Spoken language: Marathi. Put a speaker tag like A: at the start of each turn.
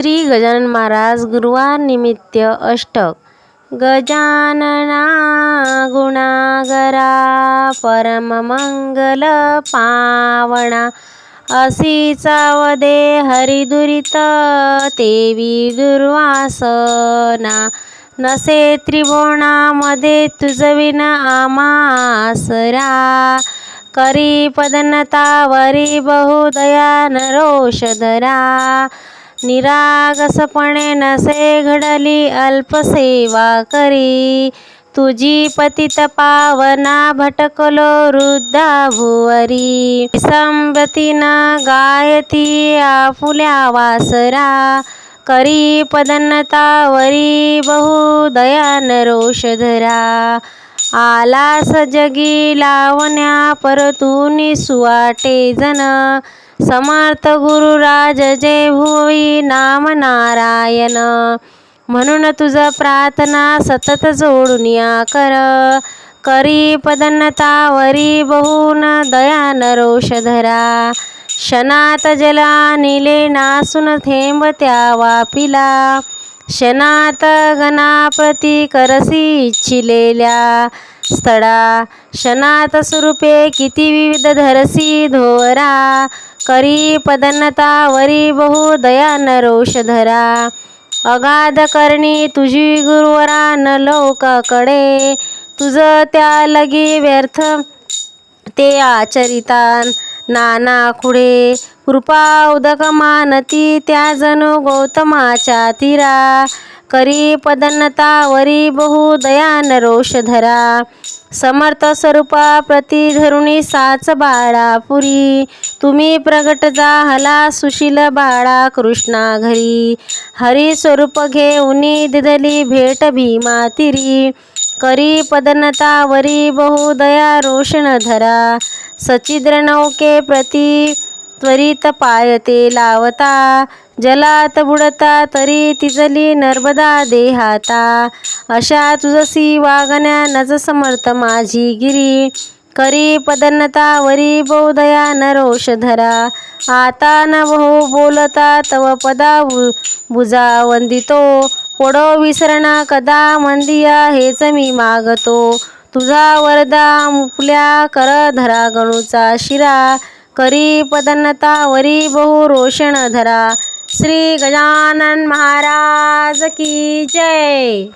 A: श्री गजानन महाराज गुरुवार निमित्त अष्टक. गजानना गुणागरा परममंगल पावणा असी चावदे हरिदुरित तेवी दुर्वासना. नसे त्रिभुवनामध्ये तुझविन आमासरा. करी पदनतावरी बहुदया नरोषधरा. निरागसपणे नसे घडली अल्पसेवा करी. तुझी पतित पावना भटकलो वृद्धा भुवरी संबतीन गायती आपुल्या वासरा. करी पदन्नता वरी बहुदया आलास जगी लावण्या परतून सुवाटे जन. समर्थ गुरुराज जय भोई नाम नारायण. म्हणून तुझ प्रार्थना सतत जोडून या कर. करी पदन्नता वरी बहुन दया नरोषधरा क्षणात जला निले नासून थेंब त्या वापिला. क्षणात गणापती करसी इच्छिलेल्या स्थळा. क्षणात स्वरूपे किती विविध धरसी धोरा करी पदन्नता वरी बहु दया नरोषधरा अगाध करणी तुझी गुरुवरा न लोकाकडे. तुझ त्या लगी व्यर्थ ते आचरितान. नाना खुडे कृपा उदक मानती त्या जणू गौतमाच्या तीरा. करी पदन्नता वरी बहु रोष नरोषधरा समर्थ स्वरूपा प्रती धरुणी साच बाळा पुरी तुम्ही प्रगट जाहला सुशील बाळा कृष्णा घरी. हरी स्वरूप घेऊनी दिदली भेट भीमा तिरी. करी पदनता वरी बहुदया रोषण धरा। सचिद्र नौके प्रती त्वरित पायते लावता। जलात बुडता तरी तिजली नर्मदा देहाता। अशा तुझसी वागण्या नज समर्थ माझी गिरी। करी पदन्नता वरी बहुदया नरोषधरा आता न बहु बोलता तव पदा बुजा वंदितो पडो विसरणा कदा मंदिया हेच मी मागतो. तुझा वरदा मुपल्या कर धरा गणूचा शिरा. करी पदन्नता वरी बहु रोषण धरा. श्री गजानन महाराज की जय.